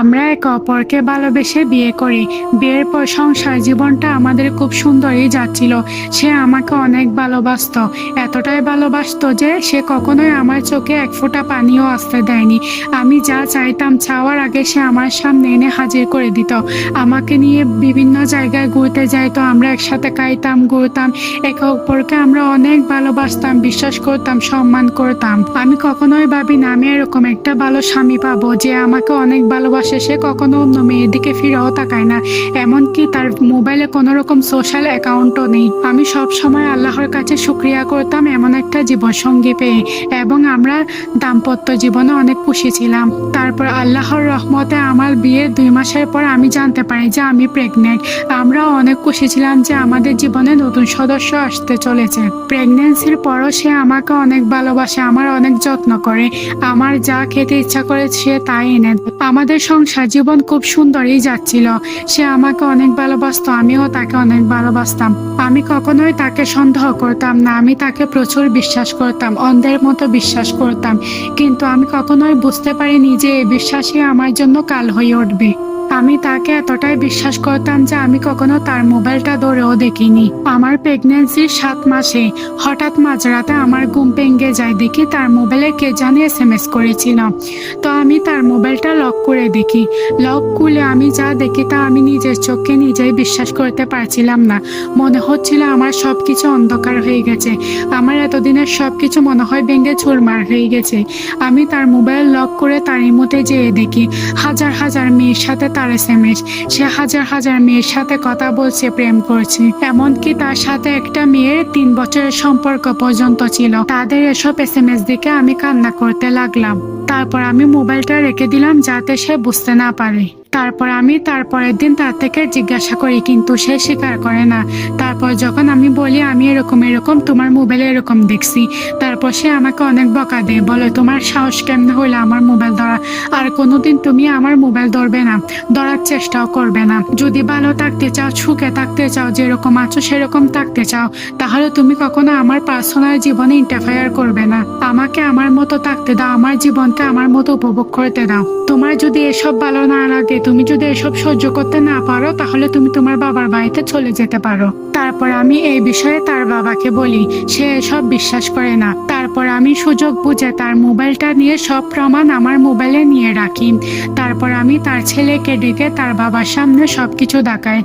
আমরা একে অপরকে ভালোবেসে বিয়ে করি। বিয়ের পর সংসার জীবনটা আমাদের খুব সুন্দরই যাচ্ছিল। সে আমাকে অনেক ভালোবাসতো। এতটাই ভালোবাসতো যে সে কখনোই আমার চোখে এক ফোঁটা পানিও আসতে দেয়নি। আমি যা চাইতাম চাওয়ার আগে সে আমার সামনে এনে হাজির করে দিত। আমাকে নিয়ে বিভিন্ন জায়গায় ঘুরতে যাইতো। আমরা একসাথে খাইতাম, ঘুরতাম। একে অপরকে আমরা অনেক ভালোবাসতাম, বিশ্বাস করতাম, সম্মান করতাম। আমি কখনোই ভাবি না আমি এরকম একটা ভালো স্বামী পাবো যে আমাকে অনেক ভালোবাসে সে কখনো অন্য মেয়ের দিকে ফিরেও তাকায় না। এমনকি তার মোবাইলে কোনো রকম সোশ্যাল অ্যাকাউন্টও নেই। আমি সব সময় আল্লাহর কাছে শুক্রিয়া করতাম এমন একটা জীবনসঙ্গী পেয়ে এবং আমরা দাম্পত্য জীবনে অনেক খুশি ছিলাম। তারপর আল্লাহর রহমতে আমার বিয়ের দুই মাসের পর আমি জানতে পারি যে আমি প্রেগনেন্ট আমরাও অনেক খুশি ছিলাম যে আমাদের জীবনে নতুন সদস্য আসতে চলেছে। প্রেগনেন্সির পরও সে আমাকে অনেক ভালোবাসে, আমার অনেক যত্ন করে। আমার যা খেতে ইচ্ছা করে সে তাই এনে। আমাদের সংসার জীবন খুব সুন্দরই যাচ্ছিল। সে আমাকে অনেক ভালোবাসত, আমিও তাকে অনেক ভালোবাসতাম। আমি কখনোই তাকে সন্দেহ করতাম না, আমি তাকে প্রচুর বিশ্বাস করতাম, অন্ধের মতো বিশ্বাস করতাম। কিন্তু আমি কখনোই বুঝতে পারিনি যে এই বিশ্বাসই আমার জন্য কাল হয়ে উঠবে। আমি তাকে এতটাই বিশ্বাস করতাম যে আমি কখনো তার মোবাইলটা ধরেও দেখিনি। আমার প্রেগনেন্সির সাত মাসে হঠাৎ মাঝরাতে আমার ঘুম ভেঙে যায় দেখি তার মোবাইলে কে জানি এস এম এস করেছিল। তো আমি তার মোবাইলটা লক করে দেখি। লক খুলে আমি যা দেখি তা আমি নিজের চোখে নিজেই বিশ্বাস করতে পারছিলাম না। মনে হচ্ছিল আমার সব কিছু অন্ধকার হয়ে গেছে। আমার এতদিনের সব কিছু মনে হয় ভেঙে চুরমার হয়ে গেছে। আমি তার মোবাইল লক করে তার ইমোতে যেয়ে দেখি, হাজার হাজার মেয়ের সাথে তার এস এম এস সে হাজার হাজার মেয়ের সাথে কথা বলছে, প্রেম করছে। এমনকি তার সাথে একটা মেয়ের তিন বছরের সম্পর্ক পর্যন্ত ছিল। তাদের এসব এস এম এস দেখে আমি কান্না করতে লাগলাম। তারপর আমি মোবাইলটা রেখে দিলাম যাতে সে বুঝতে না পারে। তারপর আমি তারপরের দিন তার থেকে জিজ্ঞাসা করি, কিন্তু সে স্বীকার করে না। তারপর যখন আমি বলি, আমি এরকম এরকম, তোমার মোবাইলে এরকম দেখছি। তারপর সে আমাকে অনেক বকা দেয়, বলে, তোমার সাহস কেমনে হইলে আমার মোবাইল ধরা? আর কোনোদিন তুমি আমার মোবাইল ধরবে না, ধরার চেষ্টাও করবে না। যদি ভালো থাকতে চাও, সুখে থাকতে চাও, যেরকম আছো সেরকম থাকতে চাও, তাহলে তুমি কখনো আমার পার্সোনাল জীবনে ইন্টারফেয়ার করবে না। আমাকে আমার মতো থাকতে দাও, আমার জীবনকে আমার মতো উপভোগ করতে দাও। তোমার যদি এসব ভালো না লাগে, তুমি যদি এসব সহ্য করতে না পারো, তাহলে তুমি তোমার বাবার বাড়িতে চলে যেতে পারো। তারপর আমি এই বিষয়ে তার বাবাকে বলি, সে এসব বিশ্বাস করে না। তারপর আমি সুযোগ বুঝে তার মোবাইলটা নিয়ে সব প্রমাণ আমার মোবাইলে নিয়ে রাখি। তারপর আমি তার ছেলেকে ডেকে তার বাবার সামনে সব কিছু দেখাই।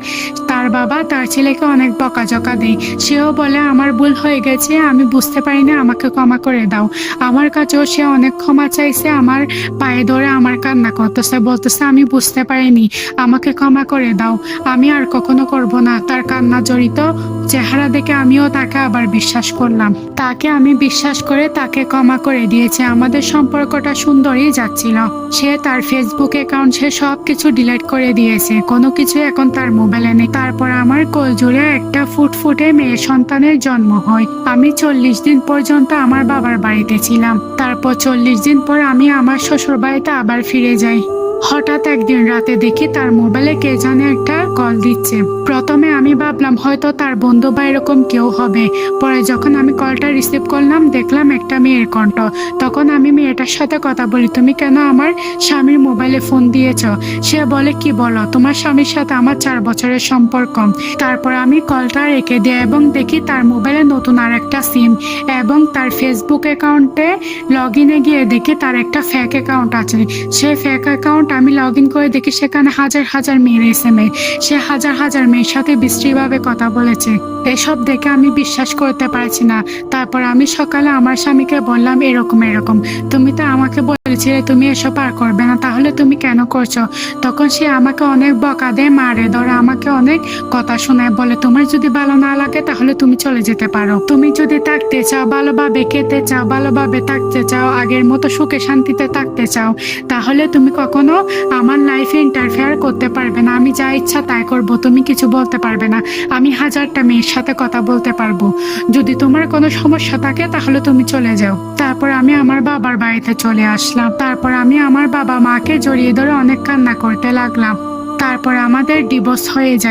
তার বাবা তার ছেলেকে অনেক বকাঝকা দেয়। সেও বলে, আমার ভুল হয়ে গেছে, আমি বুঝতে পারি না আমাকে ক্ষমা করে দাও। আমার কাছেও সে অনেক ক্ষমা চাইছে, আমার পায়ে ধরে আমার কান্না করতেছে, বলতেছে, আমি বুঝতে পারিনি, আমাকে ক্ষমা করে দাও, আমি আর কখনো করব না। তার কান্না জড়িত চেহারা দেখে আমিও তাকে আবার বিশ্বাস করলাম। তাকে আমি বিশ্বাস করে তাকে ক্ষমা করে দিয়েছে। আমাদের সম্পর্কটা সুন্দরই যাচ্ছিল। সে তার ফেসবুক অ্যাকাউন্ট সে সব কিছু ডিলিট করে দিয়েছে। কোনো কিছু এখন তার মোবাইলে নেই। তারপর আমার কোল জুড়ে একটা ফুটফুটে মেয়ে সন্তানের জন্ম হয়। আমি চল্লিশ দিন পর্যন্ত আমার বাবার বাড়িতে ছিলাম। তারপর চল্লিশ দিন পর আমি আমার শ্বশুর বাড়িতে আবার ফিরে যাই। হঠাৎ একদিন রাতে দেখি তার মোবাইলে কে জানে একটা কল দিচ্ছে। প্রথমে আমি ভাবলাম, হয়তো তার বন্ধু বা এরকম কেউ হবে। পরে যখন আমি কলটা রিসিভ করলাম, দেখলাম একটা মেয়ের কণ্ঠ। তখন আমি মেয়েটার সাথে কথা বলি, তুমি কেন আমার স্বামীর মোবাইলে ফোন দিয়েছ? সে বলে, কি বলো? তোমার স্বামীর সাথে আমার চার বছরের সম্পর্ক। তারপর আমি কলটা রেখে দিই এবং দেখি তার মোবাইলে নতুন আর একটা সিম এবং তার ফেসবুক অ্যাকাউন্টে লগ গিয়ে দেখি তার একটা ফ্যাক অ্যাকাউন্ট আছে। সে ফ্যাক অ্যাকাউন্ট আমি লগ ইন করে দেখি সেখানে হাজার হাজার মেয়ের এস এম সে হাজার হাজার মেয়ের সাথে বিশ্রীভাবে কথা বলেছে। এসব দেখে আমি বিশ্বাস করতে পারছি না। তারপর আমি সকালে আমার স্বামীকে বললাম, এরকম এরকম। তুমি তো আমাকে বলেছিলে তুমি এসব পার করবে না। তাহলে তুমি কেন করছ? তখন সে আমাকে অনেক বকা দেয়, মারে, ধরে আমাকে অনেক কথা শোনায়, বলে, তোমার যদি ভালো না লাগে, তাহলে তুমি চলে যেতে পারো। তুমি যদি থাকতে চাও, ভালোভাবে খেতে চাও, ভালোভাবে থাকতে চাও, আগের মতো সুখে শান্তিতে থাকতে চাও, তাহলে তুমি কখনো আমার লাইফে ইন্টারফেয়ার করতে পারবে না। আমি যা ইচ্ছা তাই করব, তুমি কিছু বলতে পারবে না। আমি হাজারটা মেয়ের সাথে কথা বলতে পারব। যদি তোমার কোনো সমস্যা থাকে, তাহলে তুমি চলে যাও। তারপর আমি আমার বাবার বাড়িতে চলে আসলাম। তারপর আমি আমার বাবা মাকে জড়িয়ে ধরে অনেক কান্না করতে লাগলাম। তারপর আমাদের ডিভোর্স হয়ে যায়।